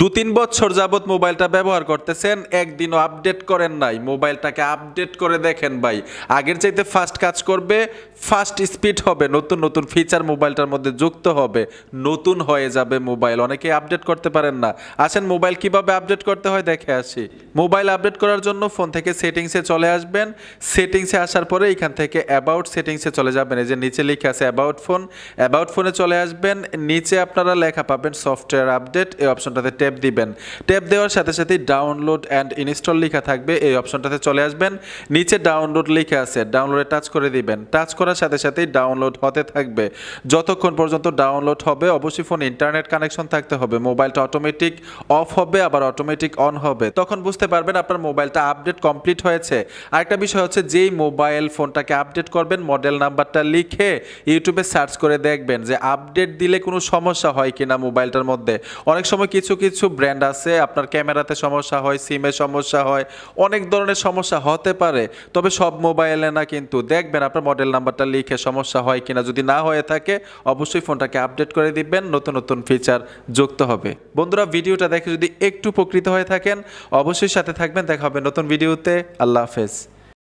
দু তিন বছর যাবত মোবাইলটা ব্যবহার করতেছেন, একদিনও আপডেট করেন নাই। মোবাইলটাকে আপডেট করে দেখেন ভাই। আগের চাইতে ফাস্ট কাজ করবে ফাস্ট স্পিড হবে, নতুন নতুন ফিচার মোবাইলটার মধ্যে যুক্ত হবে, নতুন হয়ে যাবে মোবাইল। অনেকে আপডেট করতে পারেন না। আসেন, মোবাইল কীভাবে আপডেট করতে হয় দেখে আসি। মোবাইল আপডেট করার জন্য ফোন থেকে সেটিংসে চলে আসবেন। সেটিংসে আসার পরে এখান থেকে অ্যাবাউট সেটিংসে চলে যাবেন। এই যে নিচে লিখে আছে অ্যাবাউট ফোন অ্যাবাউট ফোনে চলে আসবেন। নিচে আপনারা লেখা পাবেন সফটওয়্যার আপডেট এই অপশনটাতে ট্যাপ দিবেন। ট্যাপ দেওয়ার সাথে সাথে ডাউনলোড অ্যান্ড ইনস্টল লেখা থাকবে। এই অপশনটাতে চলে আসবেন। নিচে ডাউনলোড লিখে আছে। ডাউনলোডে টাচ করে দিবেন। টাচ করার সাথে সাথেই ডাউনলোড হতে থাকবে। যতক্ষণ পর্যন্ত ডাউনলোড হবে, অবশ্যই ফোন ইন্টারনেট কানেকশন থাকতে হবে। মোবাইলটা অটোমেটিক অফ হবে, আবার অটোমেটিক অন হবে। তখন বুঝতে পারবেন আপনার মোবাইলটা আপডেট কমপ্লিট হয়েছে। আরেকটা বিষয় হচ্ছে, যেই মোবাইল ফোনটাকে আপডেট করবেন মডেল নাম্বারটা লিখে ইউটিউবে সার্চ করে দেখবেন যে আপডেট দিলে কোনো সমস্যা হয় কিনা মোবাইলটার মধ্যে। অনেক সময় কিছু কিছু কিছু ব্র্যান্ড আছে, আপনার ক্যামেরাতে সমস্যা হয় সিমে সমস্যা হয়, অনেক ধরনের সমস্যা হতে পারে, তবে সব মোবাইলে না কিন্তু। দেখবেন আপনার মডেল নাম্বারটা লিখে সমস্যা হয় কিনা, যদি না হয়ে থাকে, অবশ্যই ফোনটাকে আপডেট করে দিবেন, নতুন নতুন ফিচার যুক্ত হবে। বন্ধুরা, ভিডিওটা দেখে যদি একটু উপকৃত হয়ে থাকেন, অবশ্যই সাথে থাকবেন, দেখা হবে নতুন ভিডিওতে আল্লাহ হাফেজ।